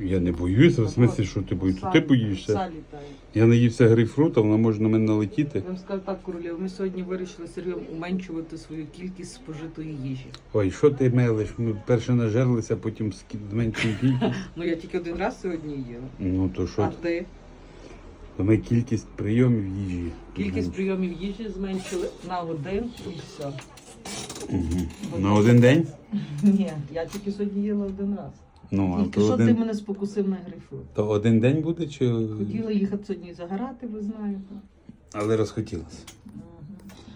Я не боюся, в смислі, що ти боїшся? Ти боїшся. Пса літає. Я наївся грейпфрута, вона може на мене налетіти. Я вам скажу так, королів, ми сьогодні вирішили з Сергієм уменшувати свою кількість спожитої їжі. Ой, що ти мелиш? Ми перше нажерлися, потім ски- зменшуємо кількість. Ну я тільки один раз сьогодні їла. Ну то А що? ти? То ми кількість прийомів їжі. Кількість прийомів їжі зменшили на один і все. Мгм. На один день? Ні, я тільки сьогодні їла один раз. Ну, а Тільки що що ти мене спокусив на грифу? то один день буде чи. Хотіла їхати сьогодні загорати, ви знаєте. Але розхотілося.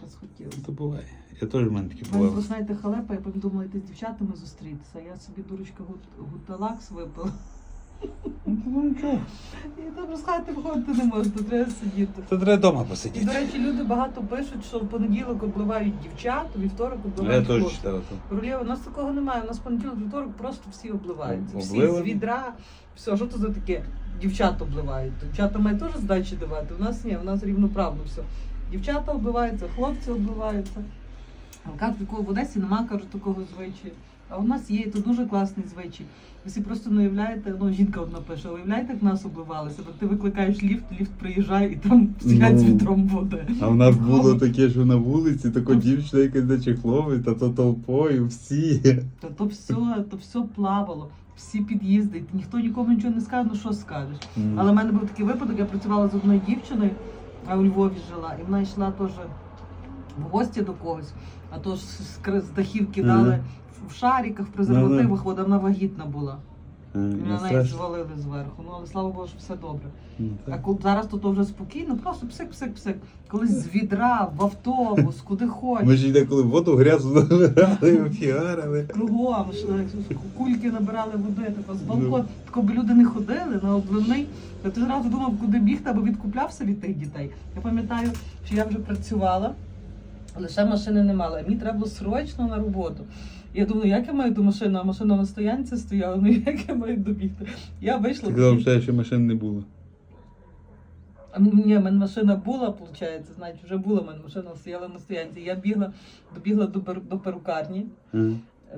Розхотілося. То буває. Я теж в мене таке У ви знаєте, халепа, я подумала, думала йти з дівчатами зустрітися. Я собі дурочка гут- гуталакс випила. Ну нічого. Там з хати виходити не можна, треба сидіти. То треба вдома І, посидіти. до речі, люди багато пишуть, що в понеділок обливають дівчат, у вівторок Я обливають теж хлопців. читав то. Королєва, у нас такого немає. У нас понеділок, вівторок просто всі обливаються. Всі Обливані? з відра. Все, що це за таке? Дівчат обливають. Дівчата мають теж здачі давати. У нас ні, у нас рівноправно все. Дівчата обливаються, хлопці обливаються. Як такого в Одесі нема, кажуть, такого звичаю. А у нас є, і то дуже класний звичай. Ви собі просто не уявляєте, ну жінка одна пише, уявляєте, як нас обливалися. Тобто ти викликаєш ліфт, ліфт приїжджає і там стоять з Ну. відром води. А в нас було таке, що на вулиці тако дівчина якась зачехловить, та то толпою всі. Та то все, то все плавало, всі під'їзди, ніхто нікому нічого не скаже, ну що скажеш. Але в мене був такий випадок, я працювала з одною дівчиною, а у Львові жила, і вона йшла теж в гості до когось, а то ж з, дахів кидали в шариках, в презервативах, вода вона вагітна була. Е, на неї звалили зверху. Ну але слава Богу, що все добре. А коли зараз то, то вже спокійно, просто псик-псик-псик. Колись з відра, в автобус, куди Ми хочеш. ж деколи воду грязну набирали, фігарили. Кругом кульки набирали води, тако з балкону. Тако би люди не ходили на обливний. Та ти зразу думав, куди бігти, або відкуплявся від тих дітей. Я пам'ятаю, що я вже працювала, лише машини не мала. Мені треба було срочно на роботу. Я думаю, як я маю до машини, а машина на стоянці стояла, ну як я маю добігти? Я вийшла. Ти казав, що ще машин не було. А Ні, в мене машина була, виходить, значить, вже була в мене машина, стояла на стоянці. Я бігла, добігла до, до перукарні. Е.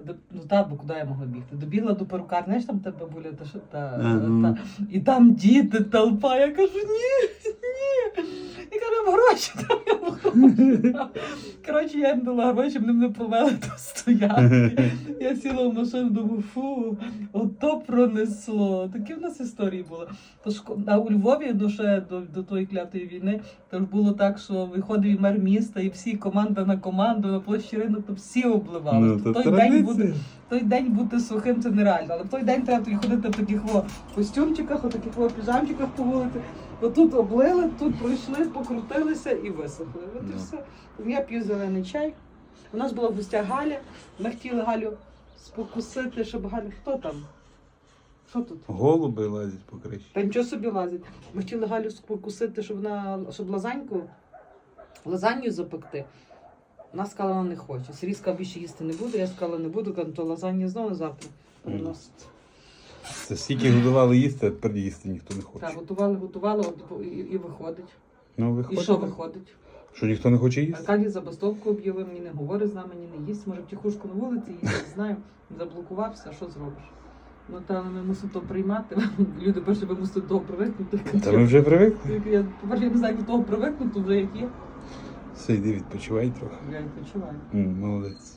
До, ну та, бо куди я могла бігти? Добігла до перукарні, знаєш, там тебе бабуля, та, що- та, А, ну. та, і там діти, толпа. Я кажу, ні, ні. І кажу, гроші там я. Коротше, я їм дала гроші, вони мене повели до стоянки. Я сіла в машину, думаю, фу, ото пронесло. Такі в нас історії були. Тож, а у Львові ну, ще до, до тої клятої війни, то ж було так, що виходив і мер міста, і всі команда на команду на площі ринок, то всі обливали. Ну, То то той, день бути, той день бути сухим це нереально. Але в той день треба ходити в таких костюмчиках, у таких во піжамчиках по вулиці. Отут облили, тут пройшли, покрутилися і висохли. От і Ну. все. Я п'ю зелений чай. У нас була в гостях Галя. Ми хотіли Галю спокусити, щоб Галя. Хто там? Що тут? Голуби лазять по криші. Та нічого собі лазить. Ми хотіли Галю спокусити, щоб вона щоб лазаньку, лазанью запекти. Вона сказала, вона не хоче. Сергій сказав, більше їсти не буду. Я сказала, не буду, кажу, то лазанью знову завтра переносить. Це стільки годували їсти, а тепер їсти ніхто не хоче. Так, готували, готували, от, і, і виходить. Ну, І виходить. що виходить? Що ніхто не хоче їсти? Аркадій забастовку об'явив, мені не говорить з нами, ні не їсть. Може, втихушку на вулиці їсть, не знаю. Заблокувався, що зробиш? Ну, та ми мусимо то приймати. Люди перше ви мусите до того привикнути. Та ми вже привикли. Я, по-перше, я не знаю, як до того привикнути, вже як є. Все, йди відпочивай трохи. Я відпочиваю. М, Молодець.